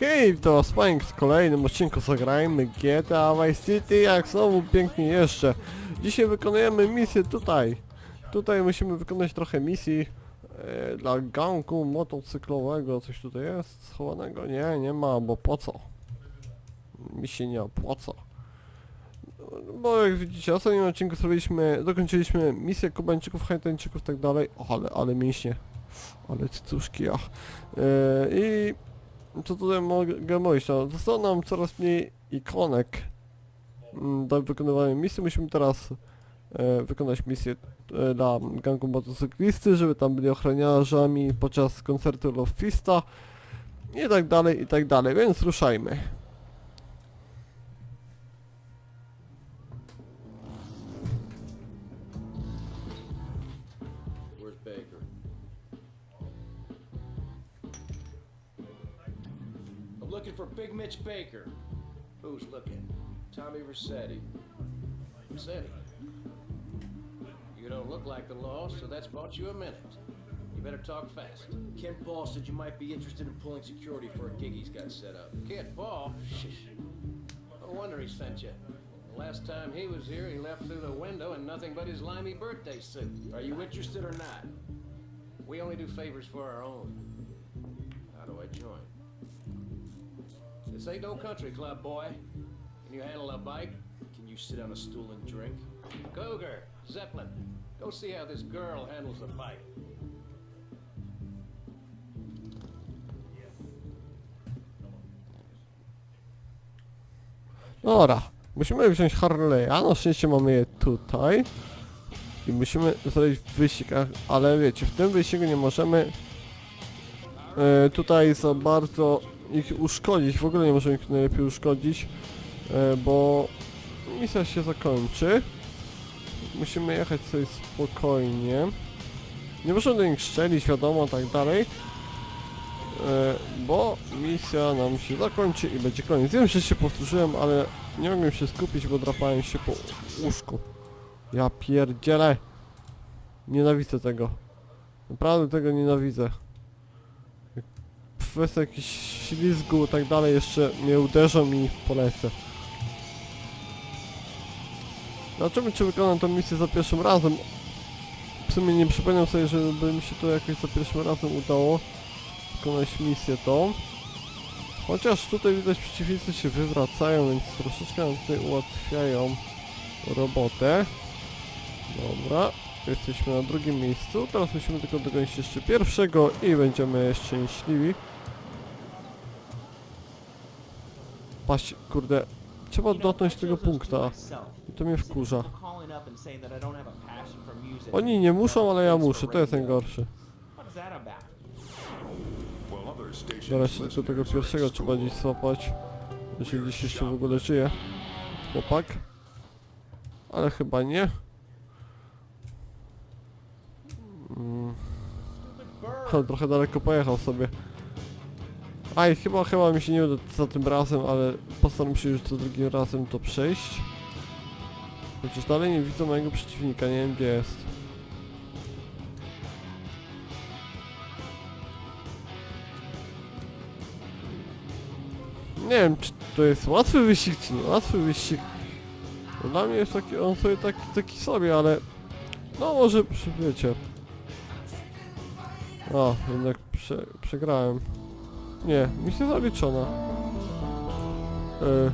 Hej, to Spike z kolejnym odcinku Zagrajmy GTA Vice City, jak znowu pięknie jeszcze. Dzisiaj wykonujemy misję tutaj. Tutaj musimy wykonać trochę misji e, dla ganku motocyklowego. Coś tutaj jest schowanego? Nie, nie ma, bo po co? Mi się nie opłaca. Bo jak widzicie, ostatnim odcinku zrobiliśmy, dokończyliśmy misję Kubańczyków, Haitańczyków i tak dalej. O, ale, ale mięśnie. Ale cycuszki, ja. E, I co tutaj mogę mówić? No, zostało nam coraz mniej ikonek mm, do wykonywania misji. Musimy teraz e, wykonać misję e, dla gangu motocyklisty, żeby tam byli ochroniarzami podczas koncertu Love Fista i tak dalej, i tak dalej, więc ruszajmy. Big Mitch Baker. Who's looking? Tommy Rossetti. Rossetti? You don't look like the law, so that's bought you a minute. You better talk fast. Kent Ball said you might be interested in pulling security for a gig he's got set up. Kent Ball? No wonder he sent you. The last time he was here, he left through the window in nothing but his limey birthday suit. Are you interested or not? We only do favors for our own. This ain't no country club, boy. Can you handle a bike? Can you sit on a stool and drink? Cougar, Zeppelin, go see how this girl handles a bike. Dobra, musimy wziąć Harley'a, na szczęście mamy je tutaj. I musimy zrobić wyścig, ale wiecie, w tym wyścigu nie możemy e, tutaj za bardzo ich uszkodzić, w ogóle nie możemy ich najlepiej uszkodzić, e, bo misja się zakończy. Musimy jechać sobie spokojnie. Nie możemy do nich strzelić, wiadomo, tak dalej. E, bo misja nam się zakończy i będzie koniec. Wiem, że się powtórzyłem, ale nie mogłem się skupić, bo drapałem się po łóżku. Ja pierdzielę. Nienawidzę tego. Naprawdę tego nienawidzę. Kwestia jakiś ślizgu i tak dalej jeszcze mnie uderzą i polecę. Zobaczymy czy wykonam tę misję za pierwszym razem. W sumie nie przypomniał sobie, żeby mi się to jakoś za pierwszym razem udało wykonać misję tą. Chociaż tutaj widać przeciwnicy się wywracają, więc troszeczkę nam tutaj ułatwiają robotę. Dobra, jesteśmy na drugim miejscu. Teraz musimy tylko dogonić jeszcze pierwszego i będziemy szczęśliwi. Paść, kurde, trzeba dotknąć tego punkta. I to mnie wkurza. Oni nie muszą, ale ja muszę, to jest najgorsze. Zaraz się tylko tego pierwszego trzeba gdzieś złapać. Jeśli gdzieś jeszcze w ogóle żyje. Chłopak. Ale chyba nie. Mm. Ha, trochę daleko pojechał sobie. Aj, chyba, chyba mi się nie uda za tym razem, ale postaram się już za drugim razem to przejść. Chociaż dalej nie widzę mojego przeciwnika, nie wiem gdzie jest. Nie wiem, czy to jest łatwy wyścig, czy nie łatwy wyścig. No Dla mnie jest taki, on sobie taki, taki sobie, ale... No może, wiecie... O, jednak prze, przegrałem. Nie, misja zaliczona. Yy,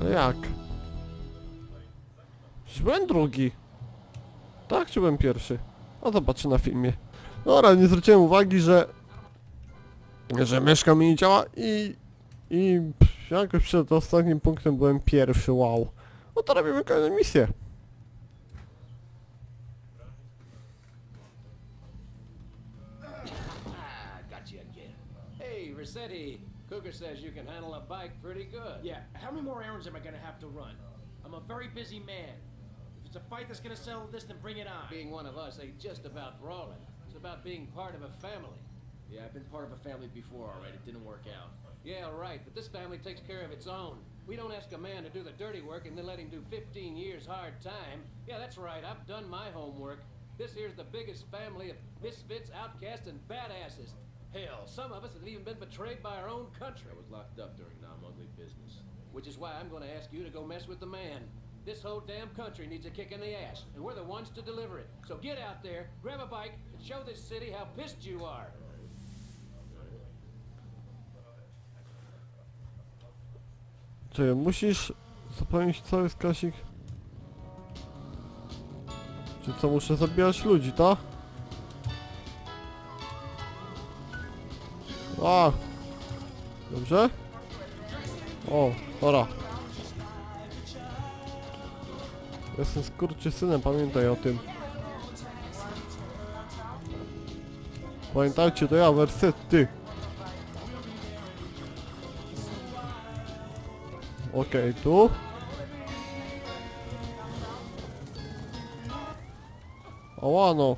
ale jak? Czy byłem drugi? Tak, czy byłem pierwszy? No zobaczę na filmie. Dobra, nie zwróciłem uwagi, że... Że myszka mi nie działa i i pff, jakoś przed ostatnim punktem byłem pierwszy, wow. No to robimy kolejną misję. Hey, Rossetti, Cougar says you can handle a bike pretty good. Yeah, how many more errands am I gonna have to run? I'm a very busy man. If it's a fight that's gonna settle this, then bring it on. Being one of us ain't just about brawling. It's about being part of a family. Yeah, I've been part of a family before, alright. It didn't work out. Yeah, right, but this family takes care of its own. We don't ask a man to do the dirty work and then let him do 15 years hard time. Yeah, that's right, I've done my homework. This here's the biggest family of misfits, outcasts, and badasses. Hell, some of us have even been betrayed by our own country. I was locked up during Nam Ugly business. Which is why I'm going to ask you to go mess with the man. This whole damn country needs a kick in the ass, and we're the ones to deliver it. So get out there, grab a bike, and show this city how pissed you are. Czy musisz zapełnić cały wskaźnik? Czy co, muszę zabijać ludzi, tak? A! Dobrze? O, dobra. Jestem skurczysynem, pamiętaj o tym. Pamiętajcie, to ja, wersety. Okej, tu. Ołano.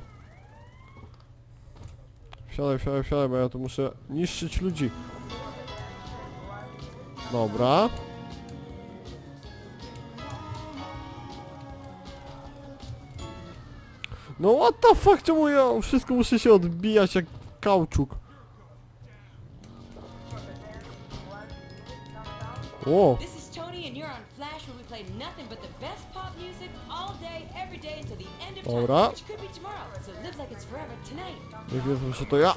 Wsiadaj, wsiadaj, wsiadaj, bo ja tu muszę niszczyć ludzi. Dobra. No what the fuck, czemu ja wszystko muszę się odbijać jak kauczuk? O! Play nothing but the best pop music all day, every day until the end of time, Dobra. which could be tomorrow. So live like it's forever tonight. Nie wiedzą, że to ja.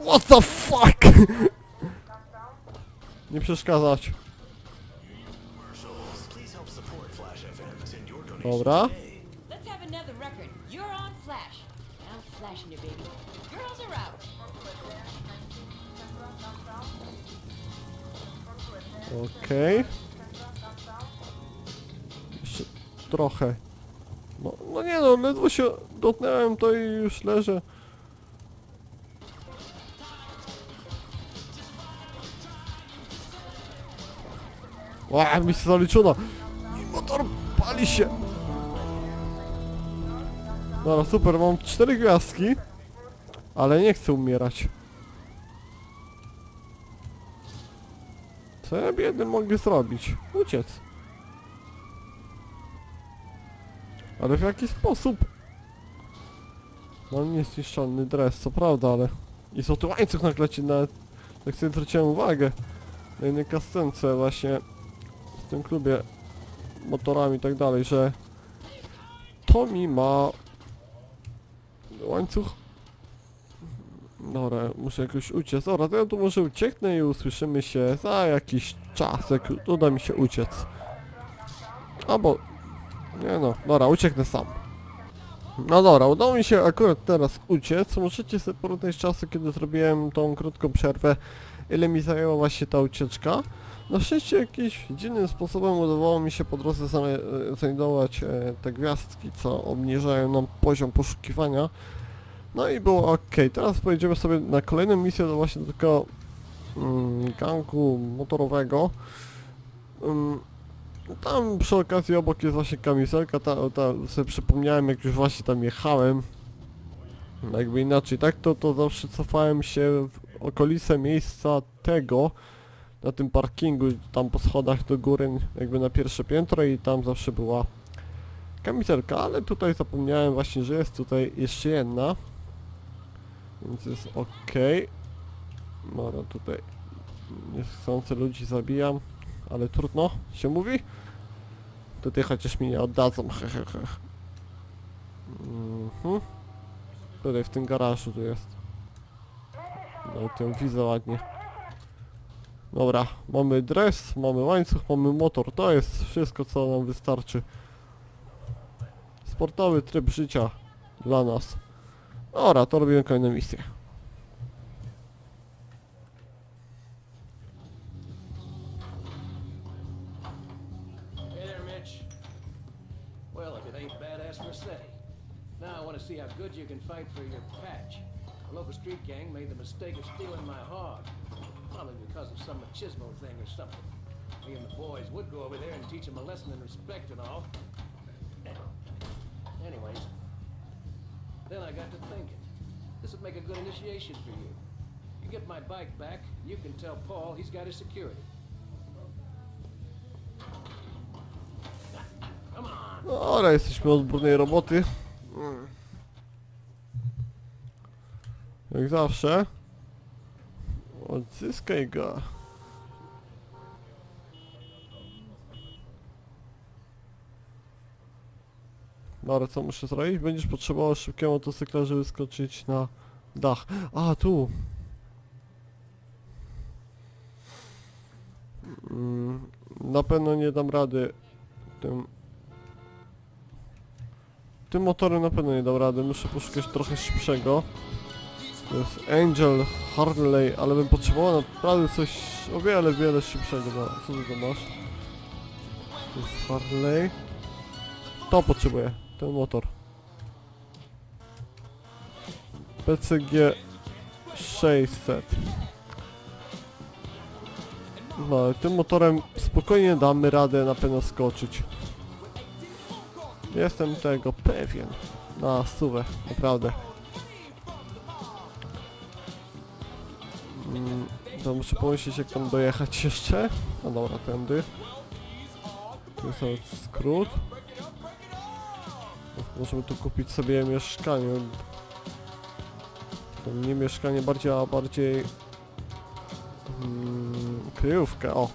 What the fuck? Nie przeszkadzać. Dobra. Let's have another record. You're on Flash. I'm flashing you, baby. Girls are out. Okej. Jeszcze trochę. No, no nie no, ledwo się dotknąłem to i już leżę. Ła, mi się zaliczono. Motor pali się. Dobra, super, mam cztery gwiazdki. Ale nie chcę umierać. Co ja biedny mogę zrobić? Uciec. Ale w jaki sposób? Mam niezniszczalny dres, co prawda, ale... I tu łańcuch na klecie, nawet... Tak sobie zwróciłem uwagę. Na jednej kascence właśnie... W tym klubie... Motorami i tak dalej, że... Tommy ma... Łańcuch... Dobra, muszę jakoś uciec. Dobra, to ja tu może ucieknę i usłyszymy się za jakiś czas, jak uda mi się uciec. Albo... Nie no, dobra, ucieknę sam. No dobra, udało mi się akurat teraz uciec. Możecie sobie porównać czasu, kiedy zrobiłem tą krótką przerwę, ile mi zajęła właśnie ta ucieczka. Na szczęście jakimś dziwnym sposobem udawało mi się po drodze zna- znajdować e, te gwiazdki, co obniżają nam poziom poszukiwania. No i było ok. Teraz pojedziemy sobie na kolejną misję do właśnie do tego mm, ganku motorowego. Mm, tam przy okazji obok jest właśnie kamizelka, ta, ta sobie przypomniałem jak już właśnie tam jechałem. Jakby inaczej, tak to, to zawsze cofałem się w okolice miejsca tego, na tym parkingu, tam po schodach do góry, jakby na pierwsze piętro i tam zawsze była kamizelka, ale tutaj zapomniałem właśnie, że jest tutaj jeszcze jedna. Więc jest ok. Dobra, tutaj niechcący ludzi zabijam, ale trudno się mówi. Tutaj chociaż mi nie oddadzą, hehehe. Mhm. Tutaj w tym garażu tu jest. No tę widzę ładnie. Dobra, mamy dres, mamy łańcuch, mamy motor, to jest wszystko co nam wystarczy. Sportowy tryb życia dla nas. Dobra, to robimy kolejną misję. Teach them a lesson in respect and all. Anyways, then I got to thinking. This would make a good initiation for you. You get my bike back, you can tell Paul he's got his security. Come on. Dobra, jesteśmy od brudnej roboty. Jak zawsze. Odzyskaj go. Dobra, co muszę zrobić? Będziesz potrzebował szybkiego motocykla, żeby skoczyć na dach. A, tu! Mm, na pewno nie dam rady tym... Tym motorem na pewno nie dam rady, muszę poszukać trochę szybszego. To jest Angel Harley, ale bym potrzebował naprawdę coś o wiele, wiele szybszego. No, co ty to masz? To jest Harley. To potrzebuję, ten motor. PCG 600. No, ale tym motorem spokojnie damy radę na pewno skoczyć. Jestem tego pewien. Na stówę, naprawdę. Mm, to muszę pomyśleć jak tam dojechać jeszcze. No dobra, tędy. Tu jest skrót. Możemy tu kupić sobie mieszkanie. To nie mieszkanie bardziej, a bardziej mm, kryjówkę, o.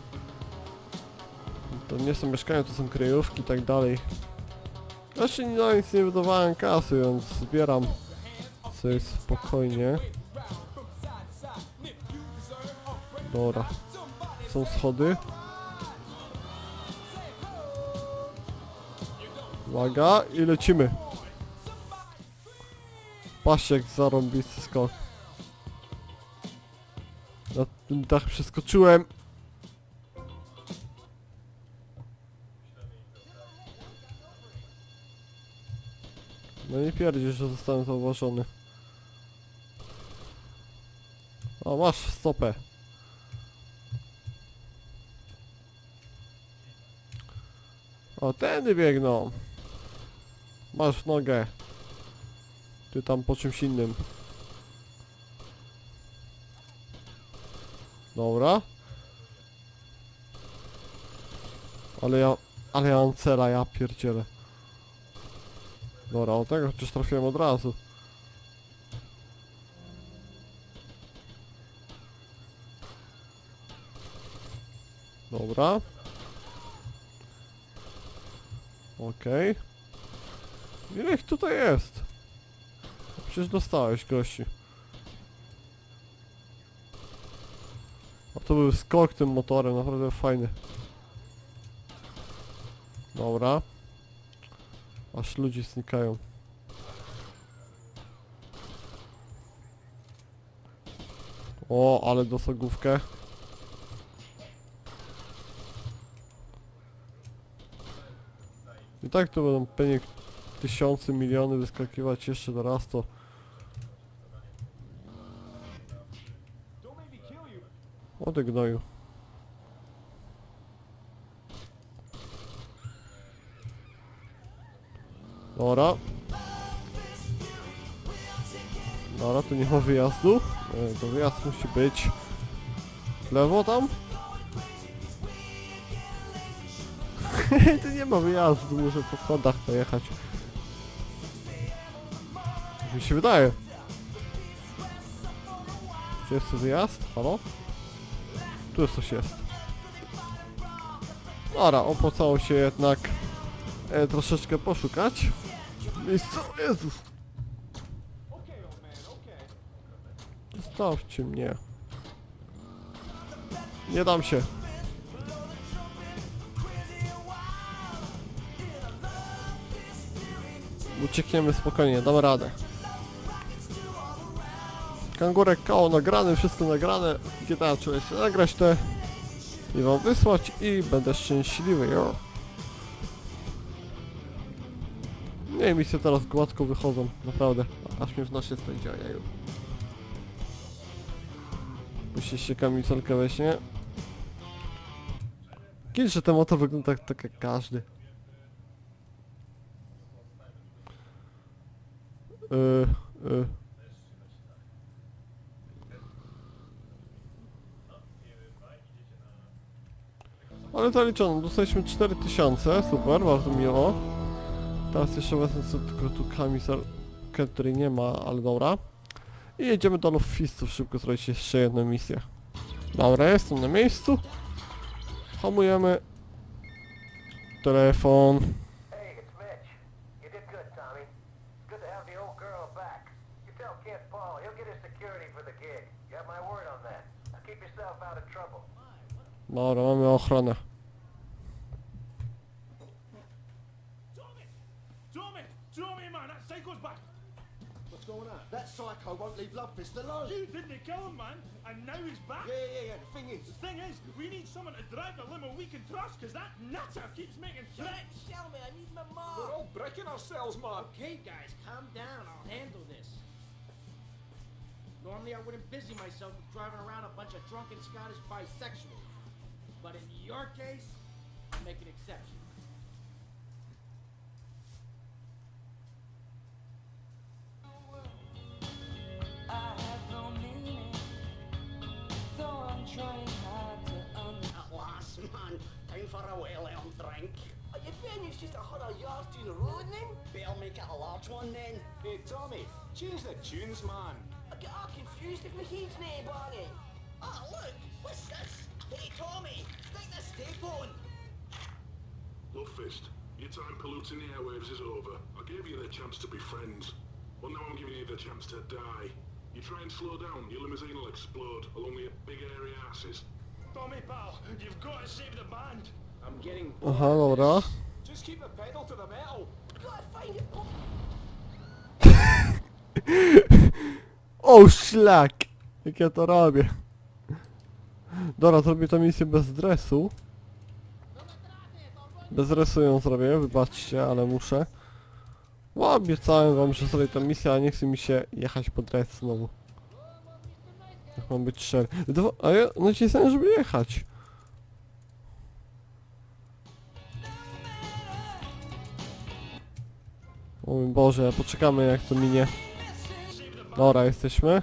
To nie są mieszkania, to są kryjówki i tak dalej. Znaczy na nic nie wydawałem kasy, więc zbieram sobie spokojnie. Dobra. Są schody. Uwaga i lecimy. Jak zarąbisty skok. Na ten dach przeskoczyłem. No nie pierdzisz, że zostanę zauważony. O, masz stopę. O, tędy biegną. Masz nogę. Ty tam po czymś innym. Dobra. Ale ja... Ale ja mam cela, ja pierdzielę. Dobra, o tego chociaż trafiłem od razu. Dobra. Okej. Ile ich tutaj jest? Przecież dostałeś gości. A to był skok tym motorem, naprawdę fajny. Dobra. Aż ludzie znikają. O, ale dosagówkę. I tak to będą pewnie tysiące, miliony wyskakiwać jeszcze do raz to... Ty gnoju. Dobra. Dobra, tu nie ma wyjazdu. E, to wyjazd musi być... w Lewo tam? tu nie ma wyjazdu, muszę po schodach pojechać. Mi się wydaje. Gdzie jest tu wyjazd? Halo? Tu jest coś jest. Dobra, opłacało się jednak e, troszeczkę poszukać. Miejsce... Jezus! Zostawcie mnie. Nie dam się. Uciekniemy spokojnie, dam radę. Kangurek koło nagrany, wszystko nagrane. GTA trzeba jeszcze nagrać te i wam wysłać i będę szczęśliwy, jo. Nie, misje teraz gładko wychodzą, naprawdę. Aż mnie w nosie spędziła, jaju. Musi się kamizelkę weźmie. Kiedy, że ten motor wygląda tak, tak jak każdy. Yy, yy. Ale zaliczono, dostaliśmy 4000, super, bardzo miło. Teraz jeszcze wezmę tylko tu kamizelkę, której nie ma, ale dobra. I jedziemy do Lofistów szybko zrobić jeszcze jedną misję. Dobra, jestem na miejscu. Hamujemy. Telefon. Dobra, mamy ochronę. Tommy! Tommy! Tommy, man! That psycho's back! What's going on? That psycho won't leave Lovefist alone. You didn't kill him, man! And now he's back! Yeah, yeah, yeah. The thing is, The thing is, we need someone to drive the limo we can trust, because that nutter keeps making threats! tell me, I need my mom. We're all breaking ourselves, man. Okay, guys, calm down. I'll handle this. Normally, I wouldn't busy myself with driving around a bunch of drunken Scottish bisexuals. But in your case, I make an exception. I have no meaning, though I'm trying hard to understand. Oh, At last, man. Time for a well-earned drink. Are you saying it's just a hundred yards down the road, then? Better make it a large one, then. Hey, Tommy, change the tunes, man. I get all confused if my head's nae banging. Oh, look! What's this? Hey, Tommy! Stick this tape on! Lovefist, your time polluting the airwaves is over. I gave you the chance to be friends. Well, now I'm giving you the chance to die. You try and slow down, your limousine will explode along with your big airy asses. Tommy, pal, you've got to save the band! I'm getting bored Aha, of dobra. Just keep the pedal to the metal. Gotta find it, Paul. O, szlak! Jak ja to robię. Dobra, zrobię tę misję bez dresu. Bez dresu ją zrobię, wybaczcie, ale muszę. Bo obiecałem wam, że zrobię tę misję, a nie chce mi się jechać po dres znowu. Jak mam być szczery. Dwa- A ja nacisnąłem, żeby jechać. O mój Boże, poczekamy jak to minie. Dobra, jesteśmy.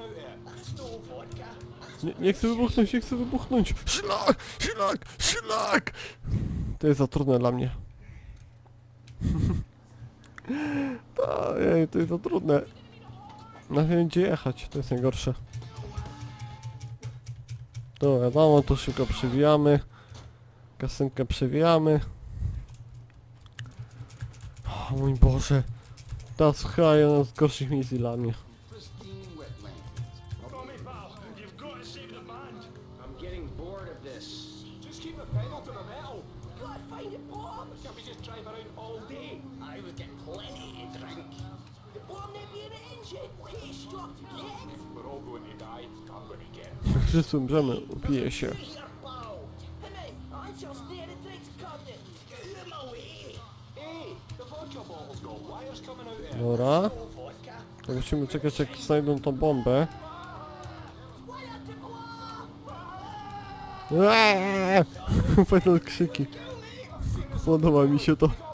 Of it. That's no vodka. Nie, nie chcę wybuchnąć, nie chcę wybuchnąć. Szlak, szlak, szlak. To jest za trudne dla mnie. Ojej, to jest za trudne. Na gdzie jechać, to jest najgorsze. To wiadomo, to szybko przewijamy. Kasynkę przewijamy. O mój Boże. To chyba jedna z gorszych misji dla mnie. Coming out of it. Dobra. Musimy czekać jak znajdą tą bombę. Eee! Fajne krzyki. Podoba mi się to.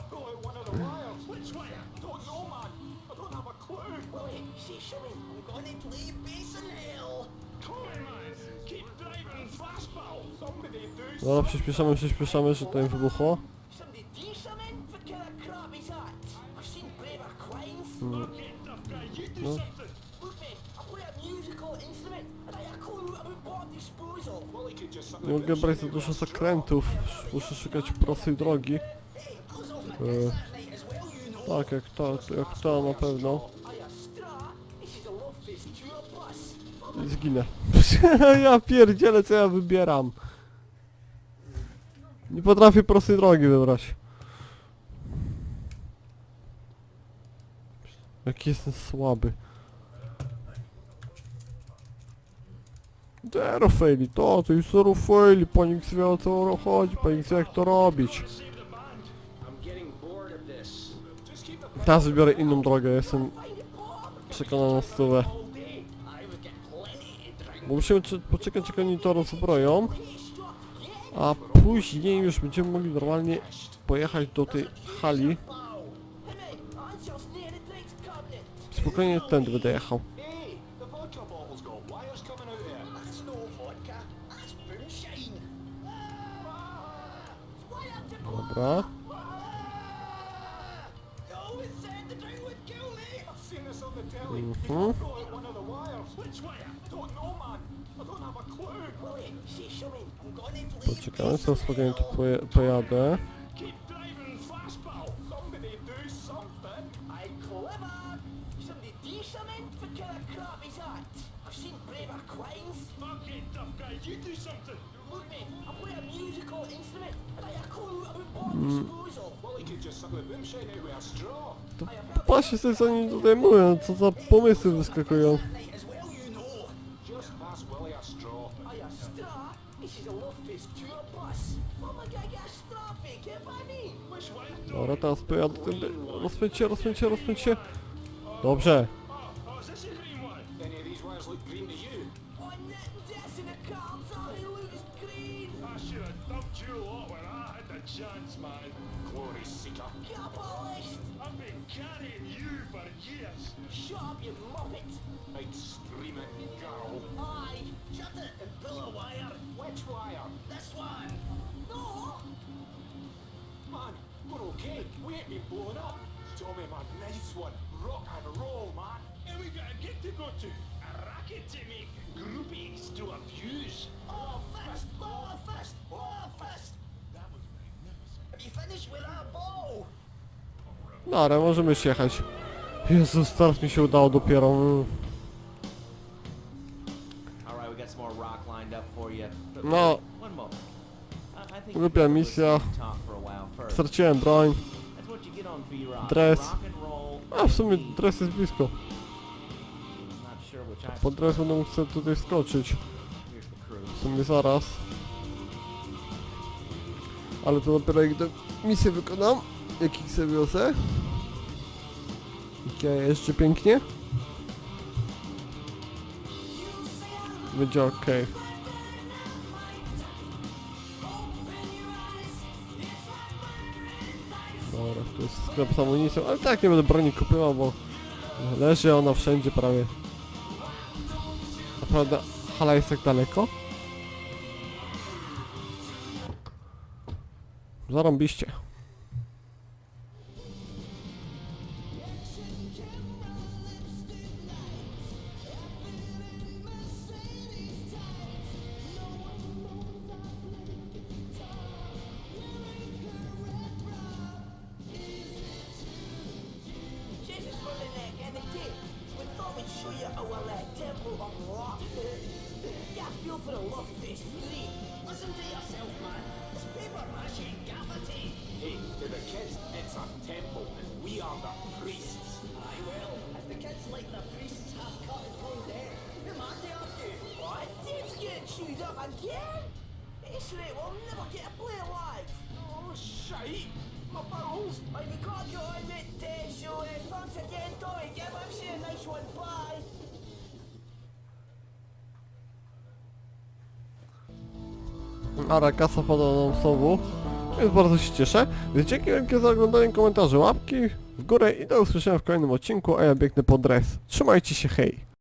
About bomb disposal. Well, he could just sit Nie there mogę brać za dużo zakrętów. Muszę szukać prostej drogi. Know. Tak, jak to, jak to na pewno. I zginę. ja pierdzielę, co ja wybieram. Nie potrafię prostej drogi wybrać. Jaki jestem słaby. Zero faili, to, to jest zero faili, pani wie o co chodzi, pani wie jak to robić. Teraz wybiorę inną drogę, jestem przekonany na stówę. Bo musimy poczekać jak oni to rozbroją, a później już będziemy mogli normalnie pojechać do tej hali. Spokojnie tędy będę jechał. Hey, seen this on the telly. Mhm. Throw out one of the wires. Which wire? Don't know, man. I don't have a clue. Willie, say something. I'm gonna leave. Poczekamy, sobie spokojnie tu poje pojadę. Keep driving fast, pal. Somebody do something. I clever. Somebody do something? What kind of crap is that? I've seen braver quines. Okay, tough guy, you do something. To Właśnie sobie co oni tutaj mówią, co za pomysły wyskakują. Dobra, teraz pojadę tędy. Rozpędź się, rozpędź się, rozpędź się. Dobrze. I should have dumped you lot when I had the chance, man. Glory seeker. Capitalist. I've been carrying you for years. Shut up, you muppet. I'd scream at me, girl. Aye, shut it and pull a wire. Which wire? This one. No. Man, we're okay. We ain't been blown up. Tommy, man, nice one. Rock and roll, man. And we got a gig to go to. A racket to make. Dobra, możemy już jechać. Jezus, start mi się udało dopiero. No. think Głupia misja. Straciłem broń. Dres. A w sumie dres jest blisko. Po dres będę mógł sobie tutaj skoczyć. W sumie zaraz. Ale to dopiero jak misję wykonam. Jak ich sobie wiozę. Ja jeszcze pięknie. Będzie ok. Dobra, tu jest sklep z amunicją, ale tak nie będę broni kupował, bo leży ona wszędzie prawie. Naprawdę hala jest tak daleko? Zarąbiście. Love face three. Listen to yourself, man. It's paper mache gaffer tape. Hey, to the kids, it's a temple, and we are the priests. Aye, well, if the kids like the priests half cut and thrown dead, who am I to argue? What? Dave's getting chewed up again? This rate will never get a play alive. Oh, shite! My bowels! I've got you on it, uh, so uh, thanks again, Tommy. Give MC a nice one. Bye. Ara kasa pada nam znowu. Więc bardzo się cieszę. Więc dzięki wielkie za oglądanie komentarze, łapki w górę i do usłyszenia w kolejnym odcinku, a ja biegnę po dres. Trzymajcie się, hej!